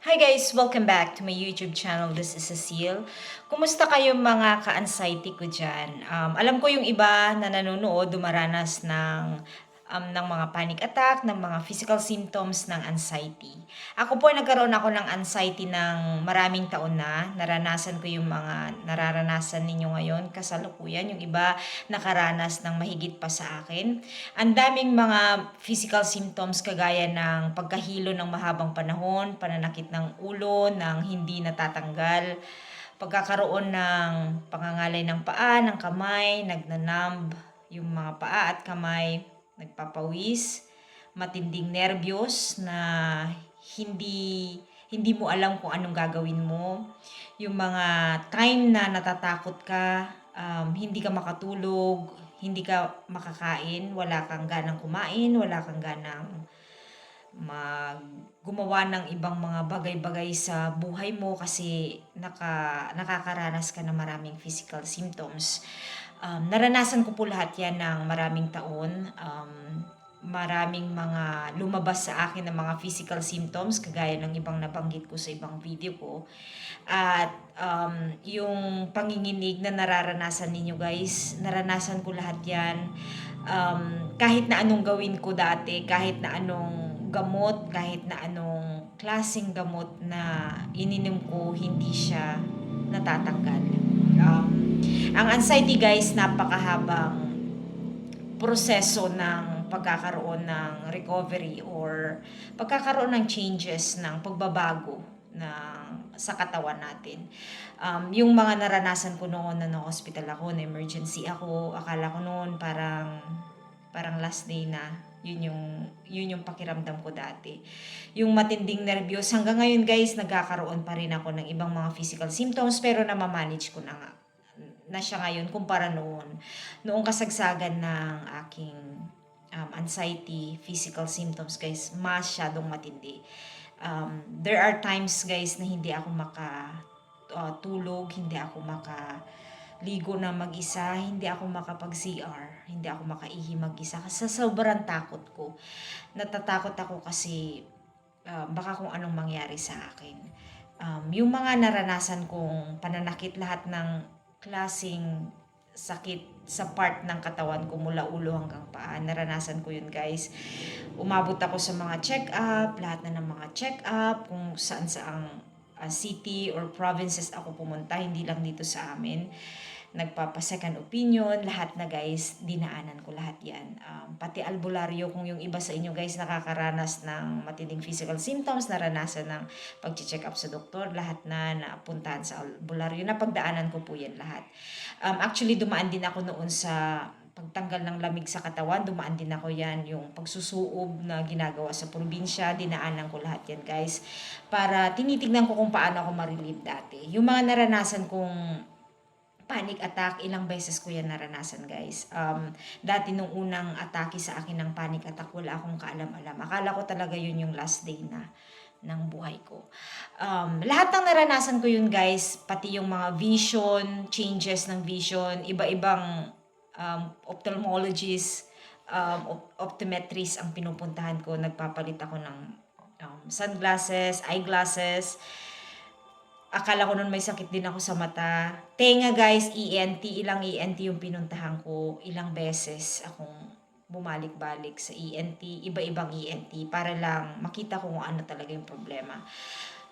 Hi guys! Welcome back to my YouTube channel. This is Cecile. Kumusta kayo mga ka-anxiety ko dyan? Um, alam ko yung iba na nanonood dumaranas ng, um, ng mga panic attack, ng mga physical symptoms ng anxiety. Ako po nagkaroon ako ng anxiety ng maraming taon na. Naranasan ko yung mga nararanasan ninyo ngayon kasalukuyan. Yung iba nakaranas ng mahigit pa sa akin. Ang daming mga physical symptoms kagaya ng pagkahilo ng mahabang panahon, pananakit ng ulo, ng hindi natatanggal, pagkakaroon ng pangangalay ng paa, ng kamay, nagnanamb yung mga paa at kamay, nagpapawis, matinding nervyos na hindi hindi mo alam kung anong gagawin mo, yung mga time na natatakot ka, um, hindi ka makatulog, hindi ka makakain, wala kang ganang kumain, wala kang ganang mag gumawa ng ibang mga bagay-bagay sa buhay mo kasi naka, nakakaranas ka ng maraming physical symptoms. Um, naranasan ko po lahat yan ng maraming taon. Um, maraming mga lumabas sa akin ng mga physical symptoms kagaya ng ibang nabanggit ko sa ibang video ko. At um, yung panginginig na nararanasan ninyo guys, naranasan ko lahat yan. Um, kahit na anong gawin ko dati, kahit na anong gamot, kahit na anong klaseng gamot na ininom ko, hindi siya natatanggal. Ang anxiety guys, napakahabang proseso ng pagkakaroon ng recovery or pagkakaroon ng changes ng pagbabago ng sa katawan natin. Um, yung mga naranasan ko noon na na-hospital ako, na emergency ako, akala ko noon parang parang last day na yun yung yun yung pakiramdam ko dati. Yung matinding nervyos hanggang ngayon guys nagkakaroon pa rin ako ng ibang mga physical symptoms pero na-manage ko na nga na siya ngayon kumpara noon. Noong kasagsagan ng aking um, anxiety, physical symptoms guys, masyadong matindi. Um, there are times guys na hindi ako maka uh, tulog, hindi ako maka ligo na mag-isa, hindi ako makapag-CR, hindi ako makaihi mag-isa kasi sobrang takot ko. Natatakot ako kasi uh, baka kung anong mangyari sa akin. Um, yung mga naranasan kong pananakit lahat ng klasing sakit sa part ng katawan ko mula ulo hanggang paa. Naranasan ko yun guys. Umabot ako sa mga check-up, lahat na ng mga check-up, kung saan saang uh, city or provinces ako pumunta, hindi lang dito sa amin nagpapa-second opinion, lahat na guys, dinaanan ko lahat yan. Um, pati albularyo, kung yung iba sa inyo guys nakakaranas ng matinding physical symptoms, naranasan ng pag-check up sa doktor, lahat na napuntahan sa albularyo, napagdaanan ko po yan lahat. Um, actually, dumaan din ako noon sa pagtanggal ng lamig sa katawan, dumaan din ako yan, yung pagsusuob na ginagawa sa probinsya, dinaanan ko lahat yan guys, para tinitignan ko kung paano ako ma-relieve dati. Yung mga naranasan kong panic attack, ilang beses ko yan naranasan guys. Um, dati nung unang atake sa akin ng panic attack, wala akong kaalam-alam. Akala ko talaga yun yung last day na ng buhay ko. Um, lahat ng naranasan ko yun guys, pati yung mga vision, changes ng vision, iba-ibang um, ophthalmologist, um, op- optometrist ang pinupuntahan ko. Nagpapalit ako ng um, sunglasses, eyeglasses, akala ko noon may sakit din ako sa mata. Tenga guys, ENT, ilang ENT yung pinuntahan ko, ilang beses akong bumalik-balik sa ENT, iba-ibang ENT, para lang makita ko kung ano talaga yung problema.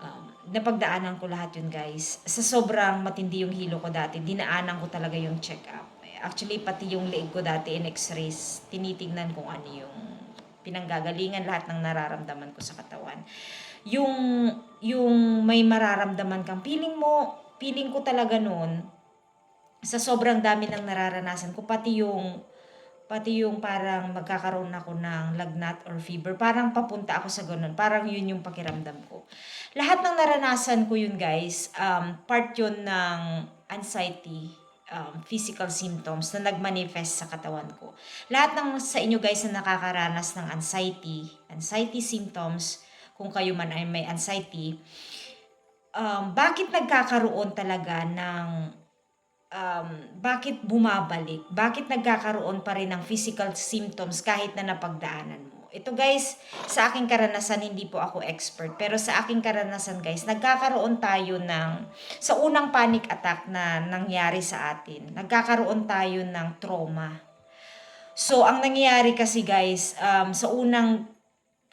Um, napagdaanan ko lahat yun guys. Sa sobrang matindi yung hilo ko dati, dinaanan ko talaga yung check-up. Actually, pati yung leg ko dati in x-rays, tinitingnan kung ano yung pinanggagalingan lahat ng nararamdaman ko sa katawan. Yung yung may mararamdaman kang feeling mo, feeling ko talaga noon sa sobrang dami ng nararanasan ko pati yung pati yung parang magkakaroon ako ng lagnat or fever, parang papunta ako sa ganun. Parang yun yung pakiramdam ko. Lahat ng naranasan ko yun guys, um, part yun ng anxiety, um, physical symptoms na nagmanifest sa katawan ko. Lahat ng sa inyo guys na nakakaranas ng anxiety, anxiety symptoms, kung kayo man ay may anxiety, um, bakit nagkakaroon talaga ng um, bakit bumabalik? Bakit nagkakaroon pa rin ng physical symptoms kahit na napagdaanan mo? Ito guys, sa aking karanasan, hindi po ako expert. Pero sa aking karanasan guys, nagkakaroon tayo ng, sa unang panic attack na nangyari sa atin, nagkakaroon tayo ng trauma. So, ang nangyayari kasi guys, um, sa unang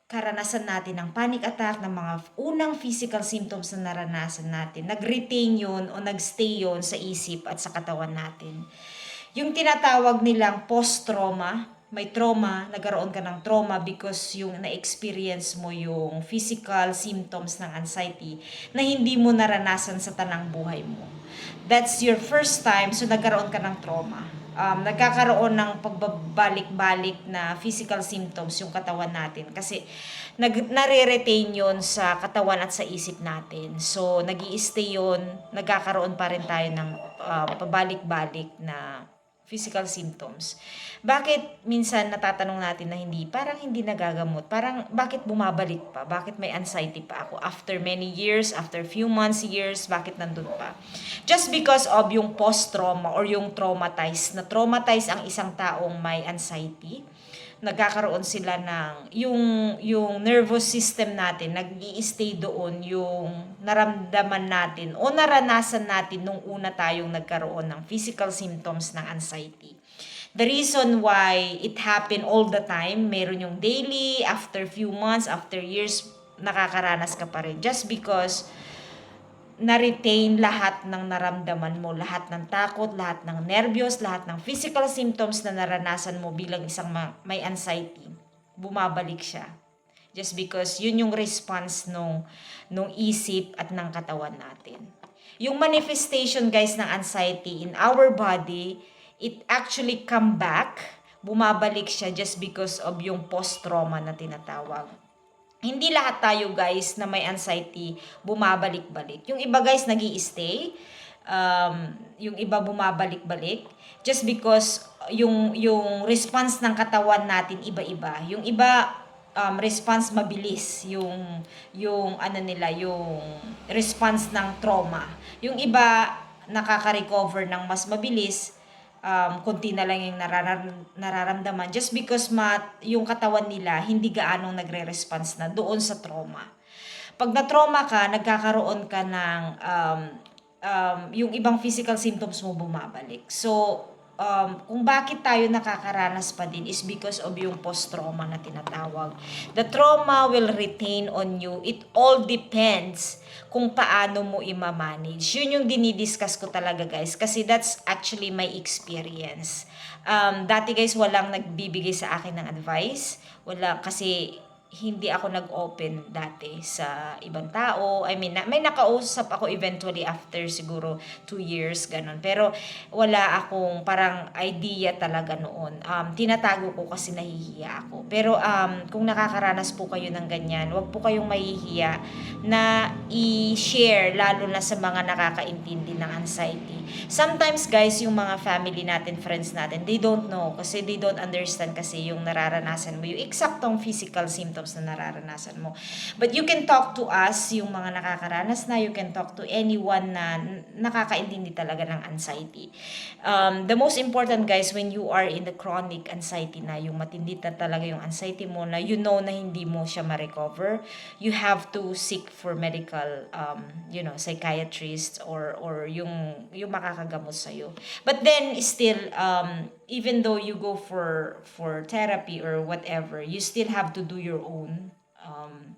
karanasan natin ng panic attack, ng mga unang physical symptoms na naranasan natin, nag-retain yun o nag-stay yun sa isip at sa katawan natin. Yung tinatawag nilang post-trauma, may trauma, nagkaroon ka ng trauma because yung na-experience mo yung physical symptoms ng anxiety na hindi mo naranasan sa tanang buhay mo. That's your first time, so nagkaroon ka ng trauma um, nagkakaroon ng pagbabalik-balik na physical symptoms yung katawan natin kasi nag nare-retain yon sa katawan at sa isip natin. So, nag stay yun, nagkakaroon pa rin tayo ng uh, pabalik-balik na physical symptoms. Bakit minsan natatanong natin na hindi, parang hindi nagagamot, parang bakit bumabalik pa, bakit may anxiety pa ako after many years, after few months, years, bakit nandun pa? Just because of yung post-trauma or yung traumatized, na traumatized ang isang taong may anxiety, nagkakaroon sila ng yung yung nervous system natin nag-i-stay doon yung naramdaman natin o naranasan natin nung una tayong nagkaroon ng physical symptoms ng anxiety. The reason why it happen all the time, meron yung daily, after few months, after years, nakakaranas ka pa rin. Just because na-retain lahat ng naramdaman mo, lahat ng takot, lahat ng nervyos, lahat ng physical symptoms na naranasan mo bilang isang ma- may anxiety. Bumabalik siya. Just because yun yung response nung, nung isip at ng katawan natin. Yung manifestation guys ng anxiety in our body, it actually come back, bumabalik siya just because of yung post-trauma na tinatawag hindi lahat tayo guys na may anxiety bumabalik-balik. Yung iba guys nag stay um, yung iba bumabalik-balik just because yung yung response ng katawan natin iba-iba. Yung iba um, response mabilis, yung yung ano nila, yung response ng trauma. Yung iba nakaka-recover ng mas mabilis um, konti na lang yung nararam, nararamdaman just because mat, yung katawan nila hindi gaanong nagre-response na doon sa trauma. Pag na-trauma ka, nagkakaroon ka ng um, um, yung ibang physical symptoms mo bumabalik. So, um, kung bakit tayo nakakaranas pa din is because of yung post-trauma na tinatawag. The trauma will retain on you. It all depends kung paano mo i-manage. Yun yung dinidiscuss ko talaga guys kasi that's actually my experience. Um, dati guys walang nagbibigay sa akin ng advice. Wala kasi hindi ako nag-open dati sa ibang tao. I mean, na, may nakausap ako eventually after siguro two years, ganun. Pero wala akong parang idea talaga noon. Um, tinatago ko kasi nahihiya ako. Pero um, kung nakakaranas po kayo ng ganyan, wag po kayong mahihiya na i-share lalo na sa mga nakakaintindi ng anxiety. Sometimes guys, yung mga family natin, friends natin, they don't know kasi they don't understand kasi yung nararanasan mo, yung eksaktong physical symptoms symptoms na nararanasan mo. But you can talk to us, yung mga nakakaranas na, you can talk to anyone na nakakaintindi talaga ng anxiety. Um, the most important guys, when you are in the chronic anxiety na, yung matindi na talaga yung anxiety mo na you know na hindi mo siya ma-recover, you have to seek for medical, um, you know, psychiatrist or, or yung, yung makakagamot sa'yo. But then, still, um, even though you go for for therapy or whatever you still have to do your own um,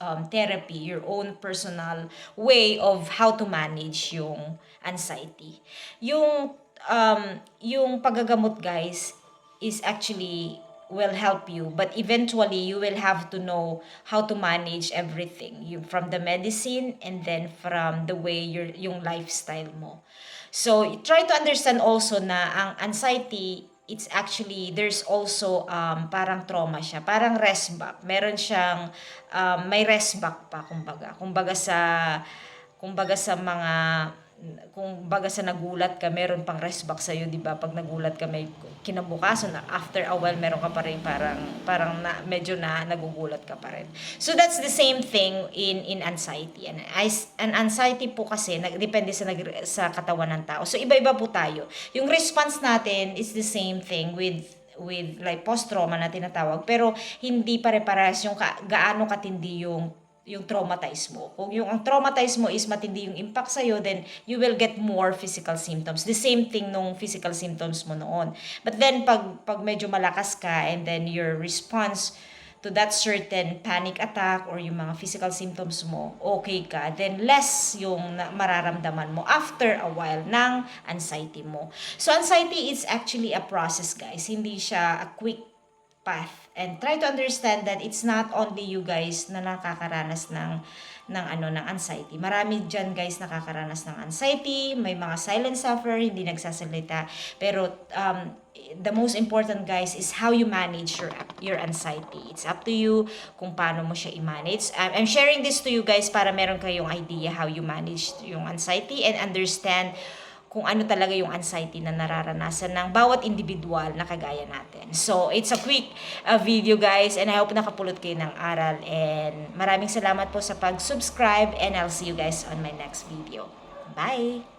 um, therapy your own personal way of how to manage yung anxiety. Yung um, yung pagagamot guys is actually will help you but eventually you will have to know how to manage everything you from the medicine and then from the way your yung lifestyle mo. So, try to understand also na ang anxiety, it's actually, there's also um, parang trauma siya. Parang rest back. Meron siyang, um, may rest back pa, kumbaga. Kumbaga sa, kumbaga sa mga kung baga sa nagulat ka, meron pang rest back sa'yo, di ba? Pag nagulat ka, may kinabukasan na after a while, meron ka pa rin parang, parang na, medyo na nagugulat ka pa rin. So that's the same thing in in anxiety. And an anxiety po kasi, nag, depende sa, nag, sa katawan ng tao. So iba-iba po tayo. Yung response natin is the same thing with with like post-trauma na tinatawag pero hindi pare-parehas yung ka- gaano katindi yung yung traumatize mo. Kung yung ang traumatize mo is matindi yung impact sa'yo, then you will get more physical symptoms. The same thing nung physical symptoms mo noon. But then, pag, pag medyo malakas ka and then your response to that certain panic attack or yung mga physical symptoms mo, okay ka, then less yung mararamdaman mo after a while ng anxiety mo. So, anxiety is actually a process, guys. Hindi siya a quick path and try to understand that it's not only you guys na nakakaranas ng ng ano ng anxiety. Marami diyan guys nakakaranas ng anxiety, may mga silent sufferer hindi nagsasalita, pero um, the most important guys is how you manage your your anxiety. It's up to you kung paano mo siya i-manage. I'm, I'm sharing this to you guys para meron kayong idea how you manage yung anxiety and understand kung ano talaga yung anxiety na nararanasan ng bawat individual na kagaya natin. So, it's a quick uh, video guys and I hope nakapulot kayo ng aral and maraming salamat po sa pag-subscribe and I'll see you guys on my next video. Bye!